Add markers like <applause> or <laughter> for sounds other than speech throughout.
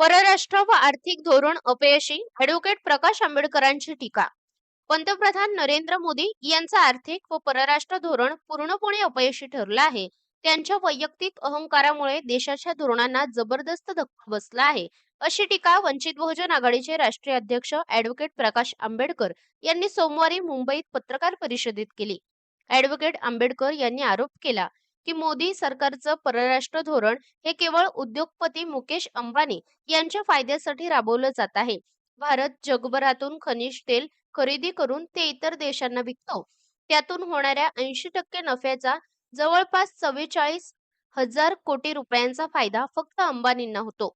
परराष्ट्र व आर्थिक धोरण अपयशी ॲडव्होकेट प्रकाश आंबेडकरांची टीका. पंतप्रधान नरेंद्र मोदी यांचं आर्थिक व परराष्ट्र धोरण पूर्णपणे अपयशी ठरलं आहे. त्यांच्या वैयक्तिक अहंकारामुळे देशाच्या धोरणांना जबरदस्त धक्का बसला आहे. अशी टीका वंचित बहुजन आघाडीचे राष्ट्रीय अध्यक्ष ॲडव्होकेट प्रकाश आंबेडकर यांनी सोमवारी मुंबईत पत्रकार परिषदेत केली. ॲडव्होकेट आंबेडकर यांनी आरोप केला की मोदी सरकारचं परराष्ट्र धोरण हे केवळ उद्योगपती मुकेश अंबानी यांच्या फायद्यासाठी राबवलं जात आहे. भारत जगभरातून खनिज तेल खरेदी करून ते इतर देशांना विकतो. त्यातून होणाऱ्या ऐंशी टक्के नफ्याचा जवळपास चव्वेचाळीस हजार कोटी रुपयांचा फायदा फक्त अंबानींना होतो.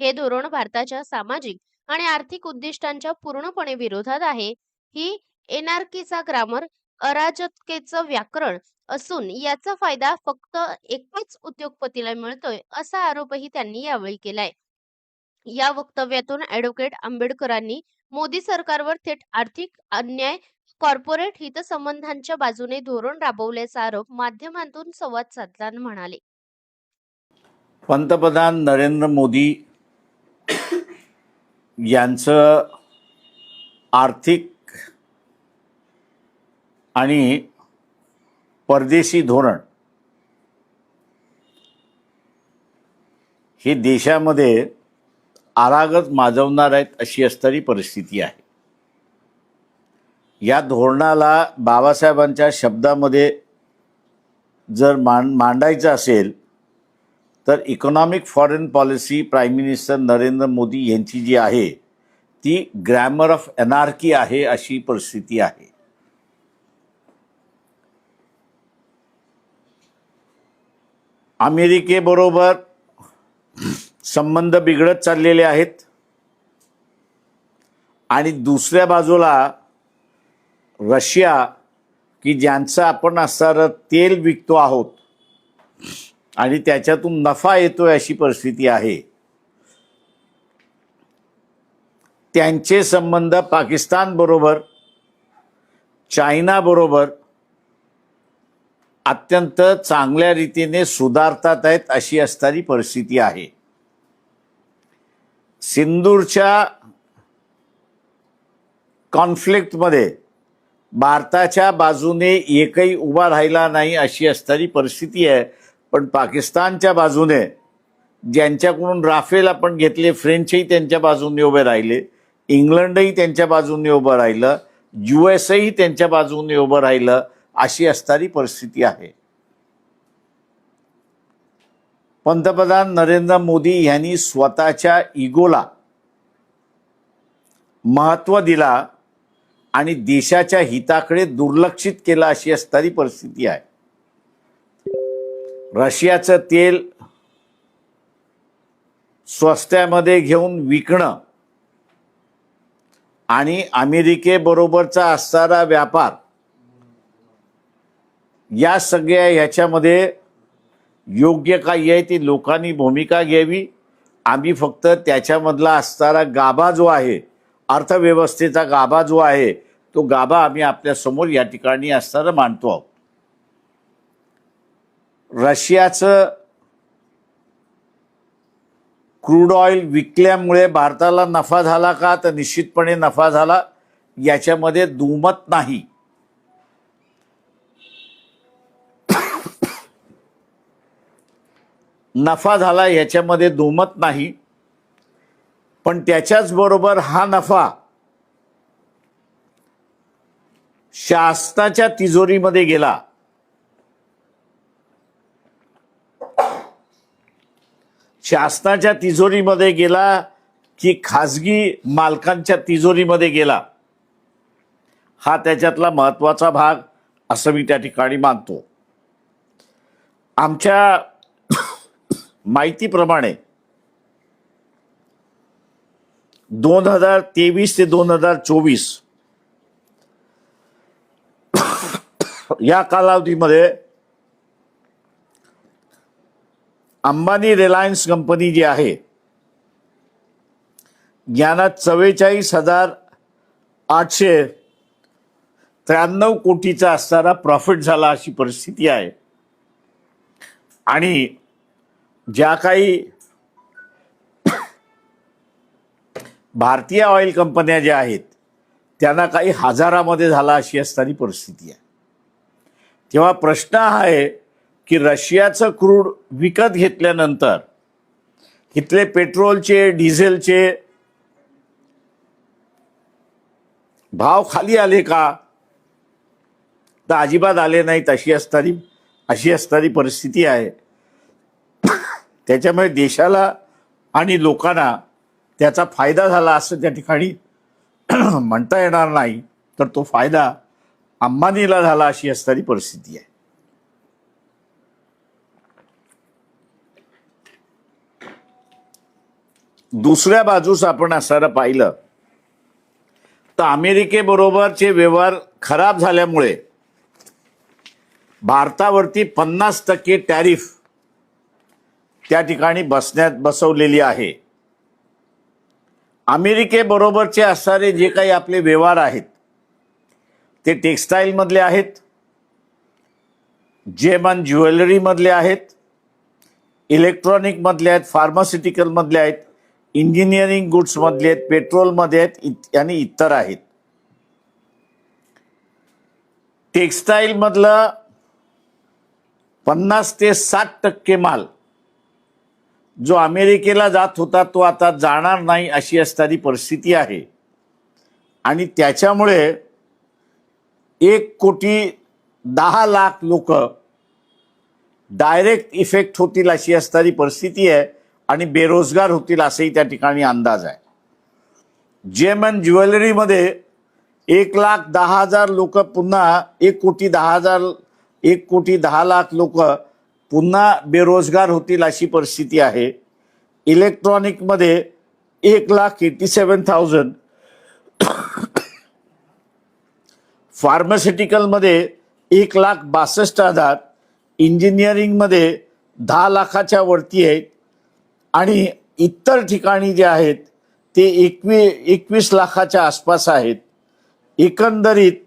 हे धोरण भारताच्या सामाजिक आणि आर्थिक उद्दिष्टांच्या पूर्णपणे विरोधात आहे. ही एनआरकीचा ग्रामर अराजकतेचं व्याकरण असून याचा फायदा फक्त एकाच उद्योगपतीला मिळतोय असा आरोपही त्यांनी यावेळी केलाय. या वक्तव्यातून ऍडव्होकेट आंबेडकरांनी मोदी सरकारवर थेट आर्थिक अन्याय कॉर्पोरेट हितसंबंधांच्या बाजूने धोरण राबवल्याचा आरोप माध्यमांतून संवाद साधताना म्हणाले. पंतप्रधान नरेंद्र मोदी यांचं आर्थिक आणि परदेशी धोरण. हे देशामध्ये आरागत माजवणार आहेत अशी असणारी परिस्थिती आहे. या धोरणाला बाबासाहेबांच्या शब्दामध्ये जर मांड मांडायचं असेल तर economic foreign policy prime minister Narendra Modi यांची जी आहे ती ग्रॅमर ऑफ एनार्की आहे अशी परिस्थिती आहे. अमेरिकेबरोबर संबंध बिघडत चाललेले आहेत. आणि दुसऱ्या बाजूला रशिया की ज्यांचं आपण असणारं तेल विकतो आहोत आणि त्याच्यातून नफा येतोय अशी परिस्थिती आहे. त्यांचे संबंध पाकिस्तान बरोबर चायना बरोबर अत्यंत चांगल्या रीतीने सुधारतात आहेत अशी असणारी परिस्थिती आहे. सिंदूरच्या कॉन्फ्लिक्टमध्ये भारताच्या बाजूने एकही उभा राहिला नाही अशी असणारी परिस्थिती आहे. पण पाकिस्तानच्या बाजूने ज्यांच्याकडून राफेल आपण घेतले फ्रेंचही त्यांच्या बाजूने उभे राहिले इंग्लंडही त्यांच्या बाजूने उभं राहिलं यू एसही त्यांच्या बाजूने उभं राहिलं अशी असणारी परिस्थिती आहे. पंतप्रधान नरेंद्र मोदी यांनी स्वतःच्या इगोला महत्त्व दिला आणि देशाच्या हिताकडे दुर्लक्षित केलं अशी असणारी परिस्थिती आहे. रशियाचं तेल स्वस्त्यामध्ये घेऊन विकणं आणि अमेरिकेबरोबरचा असणारा व्यापार या सगळ्या ह्याच्यामध्ये योग्य काही आहे ती लोकांनी भूमिका घ्यावी. आम्ही फक्त त्याच्यामधला असणारा गाभा जो आहे अर्थव्यवस्थेचा गाभा जो आहे तो गाभा आम्ही आपल्यासमोर या ठिकाणी असताना मांडतो आहोत. रशियाचं क्रूड ऑइल विकल्यामुळे भारताला नफा झाला का? तर निश्चितपणे नफा झाला. याच्यामध्ये दुमत नाही. नफा झाला याच्यामध्ये दुमत नाही. पण त्याच्याच बरोबर हा नफा शासनाच्या तिजोरीमध्ये गेला. शासनाच्या तिजोरीमध्ये गेला की खाजगी मालकांच्या तिजोरीमध्ये गेला. हा त्याच्यातला महत्त्वाचा भाग असं मी त्या ठिकाणी मानतो. आमच्या माहितीप्रमाणे दोन हजार तेवीस ते दोन हजार चोवीस या कालावधीमध्ये अंबानी रिलायन्स कंपनी जी आहे यांना चव्वेचाळीस हजार आठशे त्र्याण्णव कोटीचा असणारा प्रॉफिट झाला अशी परिस्थिती आहे. आणि ज्या काही भारतीय ऑइल कंपन्या ज्या आहेत त्यांना काही हजारामध्ये झाला अशी असणारी परिस्थिती आहे. तेव्हा प्रश्न हा आहे की रशियाचं क्रूड विकत घेतल्यानंतर इथले पेट्रोलचे डिझेलचे भाव खाली आले का? तर अजिबात आले नाहीत अशी असणारी अशी असणारी परिस्थिती आहे. त्याच्यामुळे देशाला आणि लोकांना त्याचा फायदा झाला असं त्या ठिकाणी <clears throat> म्हणता येणार नाही तर तो फायदा अंबानीला झाला अशी असणारी परिस्थिती आहे. दुसऱ्या बाजूस आपण असणारं पाहिलं तर अमेरिकेबरोबरचे व्यवहार खराब झाल्यामुळे भारतावरती पन्नास टक्के टॅरिफ त्या ठिकाणी बसण्यात बसवलेली आहे. अमेरिकेबरोबरचे असणारे जे काही आपले व्यवहार आहेत ते टेक्स्टाईलमधले आहेत जेमन ज्वेलरीमधले आहेत इलेक्ट्रॉनिकमधले आहेत फार्मास्युटिकलमधले आहेत इंजिनिअरिंग गुड्समधले आहेत पेट्रोलमध्ये आहेत इत- आणि इतर आहेत. टेक्स्टाईलमधलं पन्नास ते साठ टक्के माल जो अमेरिकेला जात होता तो आता जाणार नाही अशी असणारी परिस्थिती आहे. आणि त्याच्यामुळे एक कोटी दहा लाख लोक डायरेक्ट इफेक्ट होतील अशी असणारी परिस्थिती आहे आणि बेरोजगार होतील असंही त्या ठिकाणी अंदाज आहे. जेमन ज्वेलरीमध्ये एक लाख दहा हजार लोक पुन्हा एक कोटी दहा हजार एक कोटी दहा लाख लोक पुन्हा बेरोजगार होतील अशी परिस्थिती आहे. इलेक्ट्रॉनिकमध्ये एक लाख एटी सेवन थाउजंड फार्मास्युटिकलमध्ये एक लाख बासष्ट हजार. इंजिनिअरिंगमध्ये दहा लाखाच्या वरती आहेत. आणि इतर ठिकाणी जे आहेत ते एकवी एकवीस लाखाच्या आसपास आहेत. एकंदरीत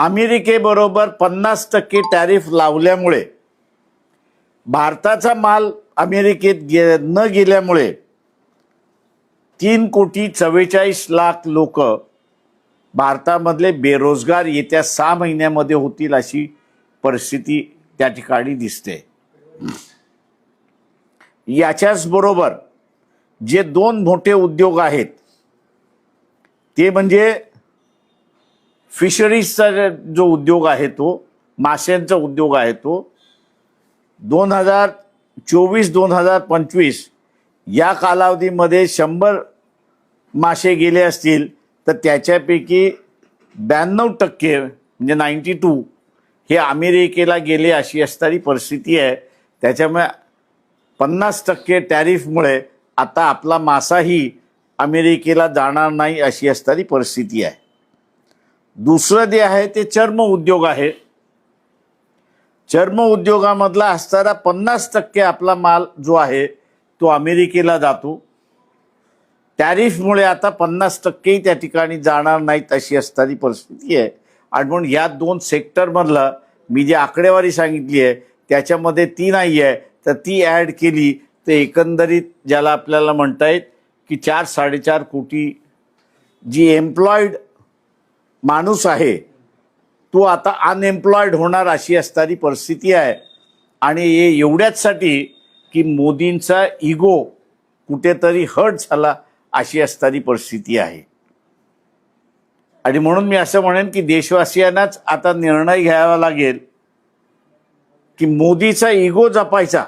अमेरिकेबरोबर पन्नास टक्के टॅरिफ लावल्यामुळे भारताचा माल अमेरिकेत गे न गेल्यामुळे तीन कोटी चव्वेचाळीस लाख लोक भारतामधले बेरोजगार येत्या सहा महिन्यामध्ये होतील अशी परिस्थिती त्या ठिकाणी दिसते. याच्याच बरोबर जे दोन मोठे उद्योग आहेत ते म्हणजे फिशरीजचा जो उद्योग आहे तो माशांचा उद्योग आहे तो दोन हजार चोवीस दोन हजार पंचवीस या कालावधीमध्ये शंभर मासे गेले असतील तर त्याच्यापैकी ब्याण्णव टक्के म्हणजे नाईन्टी टू हे अमेरिकेला गेले अशी असणारी परिस्थिती आहे. त्याच्यामुळे पन्नास टक्के टॅरिफमुळे आता आपला मासाही अमेरिकेला जाणार नाही अशी असणारी परिस्थिती आहे. दुसरं जे आहे ते चर्म उद्योग आहे. चर्म उद्योगामधला असणारा पन्नास टक्के आपला माल जो आहे तो अमेरिकेला जातो. टॅरिफमुळे आता पन्नास टक्केही त्या ठिकाणी जाणार नाहीत अशी असणारी परिस्थिती आहे. आणि म्हणून या दोन सेक्टरमधलं मी जी आकडेवारी सांगितली आहे त्याच्यामध्ये ती नाही आहे. तर ती ॲड केली तर एकंदरीत ज्याला आपल्याला म्हणता येत की चार साडेचार कोटी जी एम्प्लॉईड माणूस आहे. तो आता अनएम्प्लॉयड होणार अशी असणारी परिस्थिती आहे. आणि हे एवढ्याचसाठी की मोदींचा इगो कुठेतरी हर्ट झाला अशी असणारी परिस्थिती आहे. आणि म्हणून मी असं म्हणेन की देशवासियांनाच आता निर्णय घ्यावा लागेल की मोदीचा इगो जपायचा.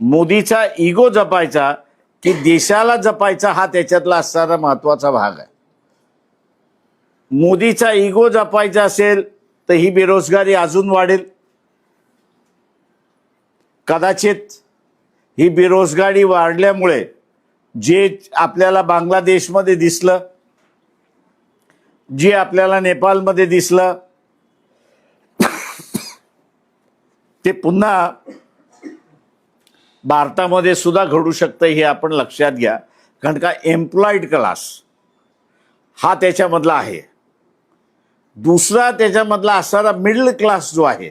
मोदीचा इगो जपायचा की देशाला जपायचा हा त्याच्यातला असणारा महत्त्वाचा भाग आहे. मोदीचा इगो जपायचा असेल तर ही बेरोजगारी अजून वाढेल. कदाचित ही बेरोजगारी वाढल्यामुळे जे आपल्याला बांगलादेशमध्ये दिसलं जे आपल्याला नेपाळमध्ये दिसलं ते पुन्हा भारतामध्ये सुद्धा घडू शकतं हे आपण लक्षात घ्या. कारण का एम्प्लॉईड क्लास हा त्याच्यामधला आहे. दुसरा त्याच्यामधला असणारा मिडल क्लास जो आहे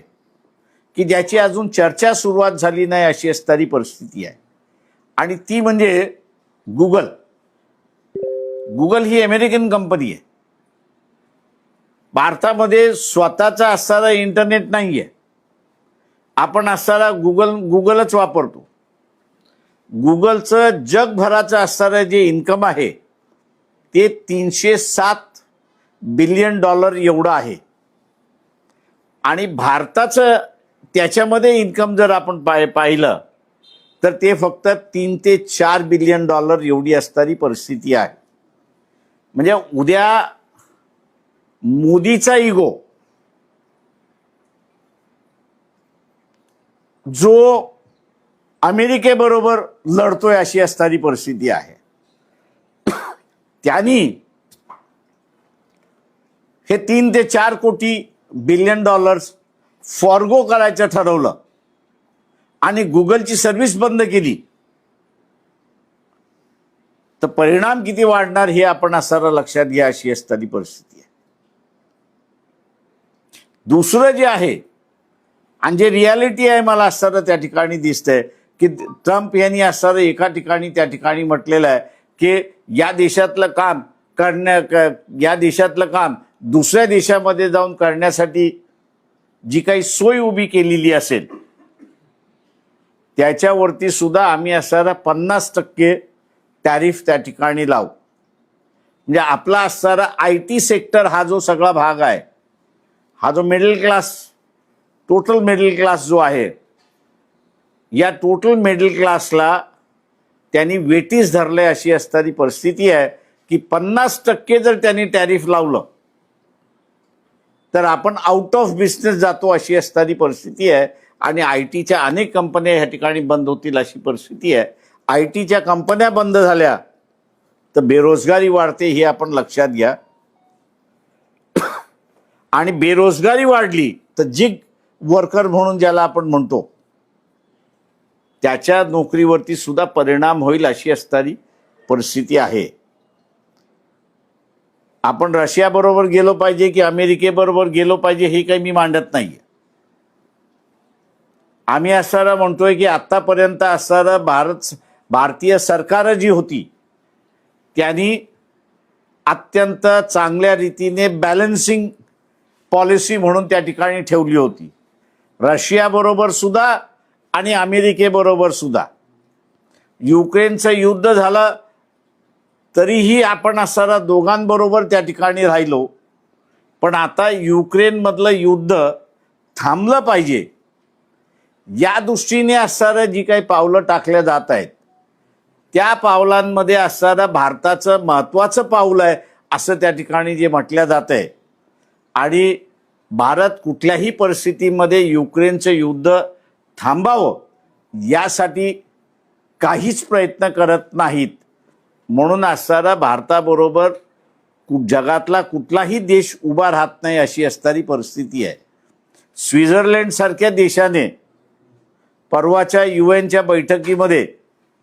की ज्याची अजून चर्चा सुरुवात झाली नाही अशी असणारी परिस्थिती आहे. आणि ती म्हणजे गुगल गुगल ही अमेरिकन कंपनी आहे. भारतामध्ये स्वतःचा असणारा इंटरनेट नाही आहे आपण असणारा गुगल गुगलच वापरतो. गुगलचं जगभराचं असणारं जे इन्कम आहे ते तीनशे सात बिलियन डॉलर एवढं आहे. आणि भारताचं त्याच्यामध्ये इन्कम जर आपण पाय पाहिलं तर ते फक्त तीन ते चार बिलियन डॉलर एवढी असणारी परिस्थिती आहे. म्हणजे उद्या मोदीचा इगो जो अमेरिकेबरोबर लढतोय अशी असणारी परिस्थिती आहे. <coughs> त्यांनी हे तीन ते चार कोटी बिलियन डॉलर्स फॉर्गो करायचं ठरवलं. आणि गुगलची सर्व्हिस बंद केली. तर परिणाम किती वाढणार हे आपण असणारा लक्षात घ्या अशी असतानी परिस्थिती आहे. दुसरं जे आहे आणि जे रियालिटी आहे मला असताना त्या ठिकाणी दिसतंय की ट्रम्प यांनी असताना एका ठिकाणी त्या ठिकाणी म्हटलेलं आहे की या देशातलं काम करण्या या देशातलं काम दुसऱ्या देशामध्ये जाऊन करण्यासाठी जी काही सोय उभी केलेली असेल त्याच्यावरती सुद्धा आम्ही असणारा पन्नास टक्के टॅरिफ त्या ठिकाणी लावू. म्हणजे आपला असणारा आय टी सेक्टर हा जो सगळा भाग आहे हा जो middle class total middle class जो आहे या टोटल मिडल क्लासला त्यांनी वेटीस धरले अशी असणारी परिस्थिती आहे की पन्नास टक्के जर त्यांनी टॅरिफ लावलं तर आपण आउट ऑफ बिझनेस जातो अशी असणारी परिस्थिती आहे. आणि आय टीच्या अनेक कंपन्या ह्या ठिकाणी बंद होतील अशी परिस्थिती आहे. आय टीच्या कंपन्या बंद झाल्या तर बेरोजगारी वाढते हे आपण लक्षात घ्या. आणि बेरोजगारी वाढली तर जिग वर्कर म्हणून ज्याला आपण म्हणतो त्याच्या नोकरीवरती सुद्धा परिणाम होईल अशी असणारी परिस्थिती आहे. आपण रशियाबरोबर गेलो पाहिजे की अमेरिकेबरोबर गेलो पाहिजे हे काही मी मांडत नाही आम्ही असणारा म्हणतोय की आत्तापर्यंत असणारं भारत भारतीय सरकारं जी होती त्यांनी अत्यंत चांगल्या रीतीने बॅलन्सिंग पॉलिसी म्हणून त्या ठिकाणी ठेवली होती. रशियाबरोबर सुद्धा आणि अमेरिकेबरोबर सुद्धा. युक्रेनचं युद्ध झालं तरीही आपण असताना दोघांबरोबर त्या ठिकाणी राहिलो. पण आता युक्रेनमधलं युद्ध थांबलं पाहिजे. या दृष्टीने असणारं जी काही पावलं टाकल्या जात आहेत त्या पावलांमध्ये असणारं भारताचं महत्त्वाचं पाऊल आहे असं त्या ठिकाणी जे म्हटलं जात आहे. आणि भारत कुठल्याही परिस्थितीमध्ये युक्रेनचं युद्ध थांबावं यासाठी काहीच प्रयत्न करत नाहीत. म्हणून असणारा भारताबरोबर कु- जगातला कुठलाही देश उभा राहत नाही अशी असणारी परिस्थिती आहे. स्वित्झर्लंडसारख्या देशाने परवाच्या यू एनच्या बैठकीमध्ये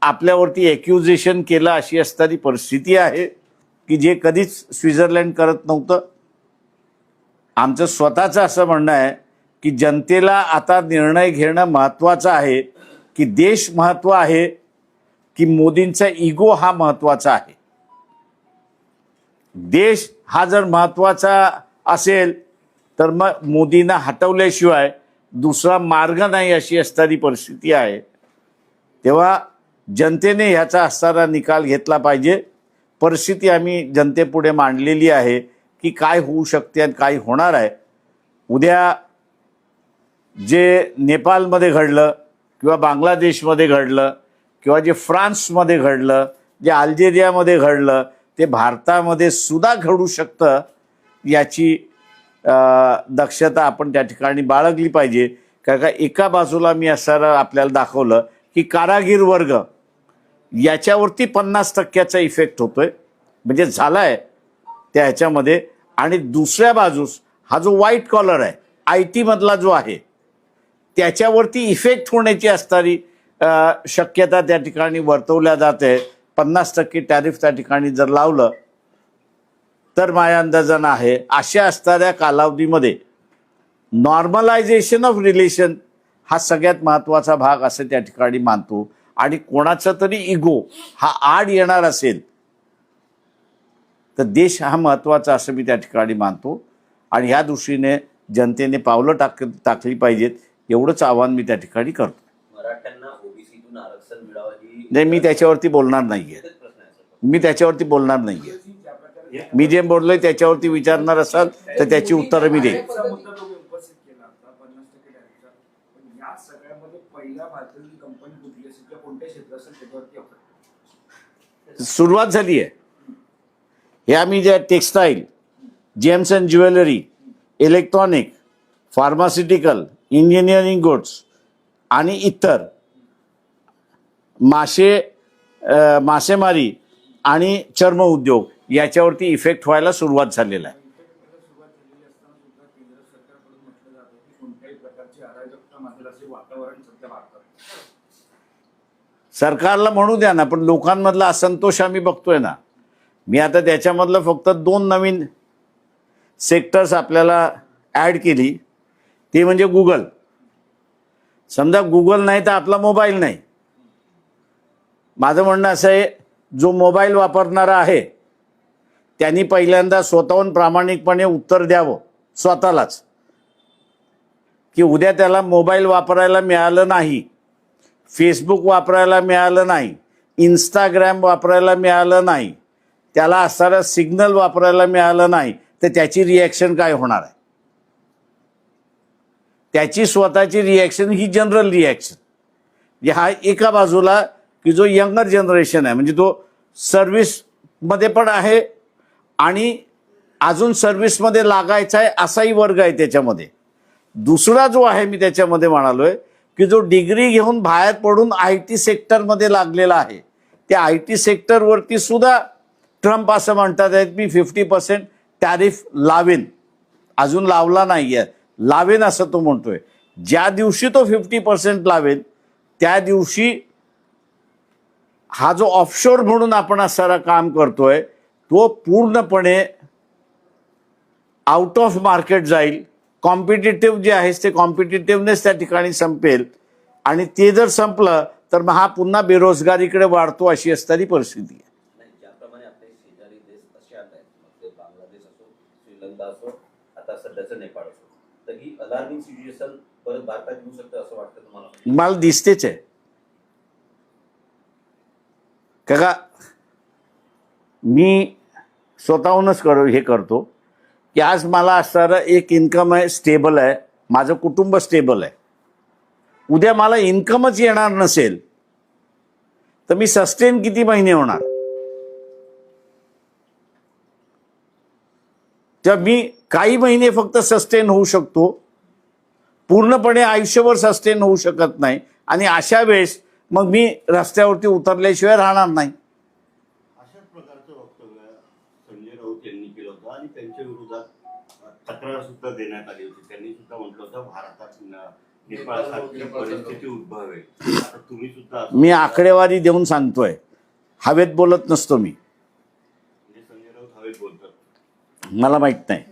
आपल्यावरती एक्युजेशन केलं अशी असणारी परिस्थिती आहे की जे कधीच स्वित्झर्लंड करत नव्हतं. आमचं स्वतःचं असं म्हणणं आहे की जनतेला आता निर्णय घेणं महत्त्वाचं आहे की देश महत्त्व आहे की मोदींचा इगो हा महत्त्वाचा आहे. देश हा जर महत्त्वाचा असेल तर मग मोदींना हटवल्याशिवाय दुसरा मार्ग नाही अशी असणारी परिस्थिती आहे. तेव्हा जनतेने ह्याचा असणारा निकाल घेतला पाहिजे. परिस्थिती आम्ही जनतेपुढे मांडलेली आहे की काय होऊ शकते आणि काय होणार आहे. उद्या जे नेपाळमध्ये घडलं किंवा बांगलादेशमध्ये घडलं किंवा जे फ्रान्समध्ये घडलं जे अल्जेरियामध्ये घडलं ते भारतामध्ये सुद्धा घडू शकतं याची दक्षता आपण त्या ठिकाणी बाळगली पाहिजे. कारण का एका बाजूला मी असं आपल्याला दाखवलं की कारागीर वर्ग याच्यावरती पन्नास टक्क्याचा इफेक्ट होतोय. म्हणजे झाला आहे त्या ह्याच्यामध्ये. आणि दुसऱ्या बाजूस हा जो व्हाईट कॉलर आहे आय टीमधला जो आहे त्याच्यावरती इफेक्ट होण्याची असणारी शक्यता त्या ठिकाणी वर्तवल्या जाते. पन्नास टक्के टॅरिफ त्या ठिकाणी जर लावलं तर माझ्या अंदाजानं आहे. अशा असणाऱ्या कालावधीमध्ये नॉर्मलायझेशन ऑफ रिलेशन हा सगळ्यात महत्त्वाचा भाग असं त्या ठिकाणी मानतो. आणि कोणाचा तरी इगो हा आड येणार असेल तर देश हा महत्त्वाचा असं मी त्या ठिकाणी मानतो. आणि ह्या दृष्टीने जनतेने पावलं टाक टाकली पाहिजेत. एवढंच आव्हान मी त्या ठिकाणी करतो. नाही मी त्याच्यावरती बोलणार प्रश्न आहे मी त्याच्यावरती बोलणार नाहीये. मी जे बोललोय त्याच्यावरती विचारणार असाल तर त्याची उत्तरं मी देईन. सुरुवात झाली आहे. हे आम्ही जे textile gems and jewellery electronic pharmaceutical engineering goods आणि इतर मासे मासेमारी आणि चर्म उद्योग याच्यावरती इफेक्ट व्हायला सुरुवात झालेला आहे. सरकारला म्हणू द्या ना पण लोकांमधला असंतोष आम्ही बघतोय ना. मी आता त्याच्यामधलं फक्त दोन नवीन सेक्टर्स आपल्याला ॲड केली. ते म्हणजे गुगल समजा गुगल नाही तर आपला मोबाईल नाही. माझं म्हणणं असं आहे जो मोबाईल वापरणारा आहे त्यांनी पहिल्यांदा स्वतःहून प्रामाणिकपणे उत्तर द्यावं स्वतःलाच. की उद्या त्याला मोबाईल वापरायला मिळालं नाही फेसबुक वापरायला मिळालं नाही इंस्टाग्राम वापरायला मिळालं नाही त्याला असणारा सिग्नल वापरायला मिळालं नाही तर त्याची रिॲक्शन काय होणार आहे? त्याची स्वतःची रिॲक्शन ही जनरल रिॲक्शन हा एका बाजूला की जो यंगर जनरेशन आहे म्हणजे तो सर्व्हिसमध्ये पण आहे आणि अजून सर्व्हिसमध्ये लागायचा आहे असाही वर्ग आहे त्याच्यामध्ये. दुसरा जो आहे मी त्याच्यामध्ये म्हणालो आहे की जो डिग्री घेऊन बाहेर पडून आय टी सेक्टरमध्ये लागलेला आहे त्या आय टी सेक्टरवरती सुद्धा ट्रम्प असं म्हणतात आहेत मी फिफ्टी पर्सेंट टॅरिफ लावेन. अजून लावला नाही आहे लावेन असं तो म्हणतोय. ज्या दिवशी तो फिफ्टी पर्सेंट लावेन त्या दिवशी हा जो ऑफशोर म्हणून आपण असणारा काम करतोय तो पूर्णपणे आउट ऑफ मार्केट जाईल. कॉम्पिटेटिव्ह जे आहे ते कॉम्पिटेटिव्हनेस त्या ठिकाणी संपेल. आणि ते जर संपलं तर मग हा पुन्हा बेरोजगारीकडे वाढतो अशी असणारी परिस्थिती आहे. मला दिसतेच आहे. का मी स्वतःहूनच कर हे करतो की आज मला असणारं एक इन्कम आहे स्टेबल आहे. माझं कुटुंब स्टेबल आहे. उद्या मला इन्कमच येणार नसेल तर मी सस्टेन किती महिने होणार? तेव्हा मी काही महिने फक्त सस्टेन होऊ शकतो. पूर्णपणे आयुष्यभर सस्टेन होऊ शकत नाही. आणि अशा वेळेस मग मी रस्त्यावरती उतरल्याशिवाय राहणार नाही. अशाच प्रकारचं वक्तव्य संजय राऊत यांनी केलं होतं आणि त्यांच्या विरोधात तक्रार सुद्धा देण्यात आली होती. त्यांनी सुद्धा म्हटलं होतं भारतात मी आकडेवारी देऊन सांगतोय. हवेत बोलत नसतो मी. म्हणजे संजय राऊत हवेत बोलतात. मला माहीत नाही.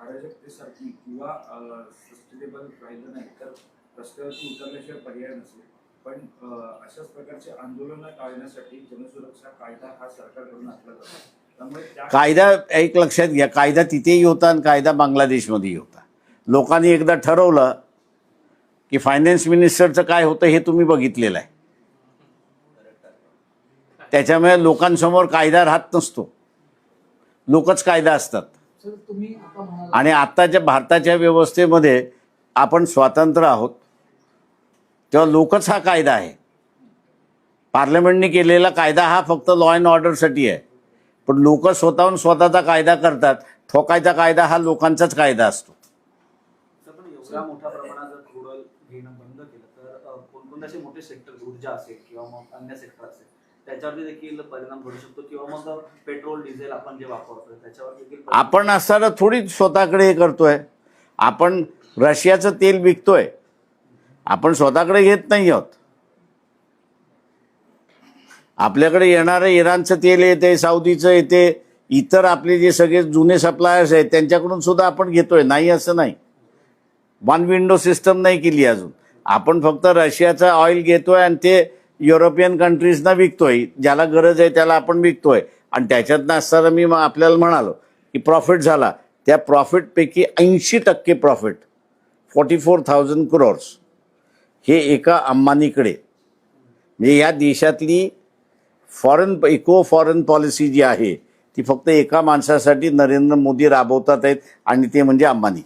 अराजकतेसाठी किंवा सस्टेनेबल राहिलं नाही तर रस्त्यावरती उतरल्याशिवाय पर्याय नसेल. पण अशाच प्रकारचे आंदोलनं टाळण्यासाठी जनसुरक्षा कायदा हा सरकारकडून आखला जातो. कायदा एक लक्षात घ्या कायदा तिथेही होता आणि कायदा बांगलादेशमध्येही होता. लोकांनी एकदा ठरवलं की फायनान्स मिनिस्टरचं काय होतं हे तुम्ही बघितलेलं आहे. त्याच्यामुळे लोकांसमोर कायदा राहत नसतो. लोकच कायदा असतात. सर तुम्ही आता म्हणाला आणि आत्ताच्या भारताच्या व्यवस्थेमध्ये आपण स्वतंत्र आहोत. तेव्हा लोकच हा कायदा आहे. पार्लमेंटने केलेला कायदा हा फक्त लॉ अँड ऑर्डरसाठी आहे. पण लोक स्वतःहून स्वतःचा कायदा करतात. ठोकायचा कायदा हा लोकांचाच कायदा असतो. मोठ्या प्रमाणात जर घेणं बंद केलं तर कोणकोणते असे मोठे सेक्टर ऊर्जा असेल किंवा मग अन्य सेक्टर असेल त्याच्यावरती देखील परिणाम घडू शकतो किंवा मग पेट्रोल डिझेल आपण जे वापरतोय त्याच्यावर देखील आपण असताना थोडी स्वतःकडे हे करतोय. आपण रशियाचं तेल विकतोय. आपण स्वतःकडे घेत नाही आहोत. आपल्याकडे येणारं इराणचं तेल येते साऊदीचं येते इतर आपले जे सगळे जुने सप्लायर्स आहेत त्यांच्याकडून सुद्धा आपण घेतोय. नाही असं नाही. वन विंडो सिस्टम नाही केली अजून. आपण फक्त रशियाचा ऑइल घेतोय आणि ते युरोपियन कंट्रीजना विकतोय. ज्याला गरज आहे त्याला आपण विकतोय. आणि त्याच्यातनं असताना मी मग आपल्याला म्हणालो की प्रॉफिट झाला. त्या प्रॉफिटपैकी ऐंशी टक्के profit forty four thousand crores हे एका अंबानीकडे. म्हणजे या देशातली फॉरेन इको फॉरेन पॉलिसी जी आहे ती फक्त एका माणसासाठी नरेंद्र मोदी राबवतात आहेत आणि ते म्हणजे अंबानी.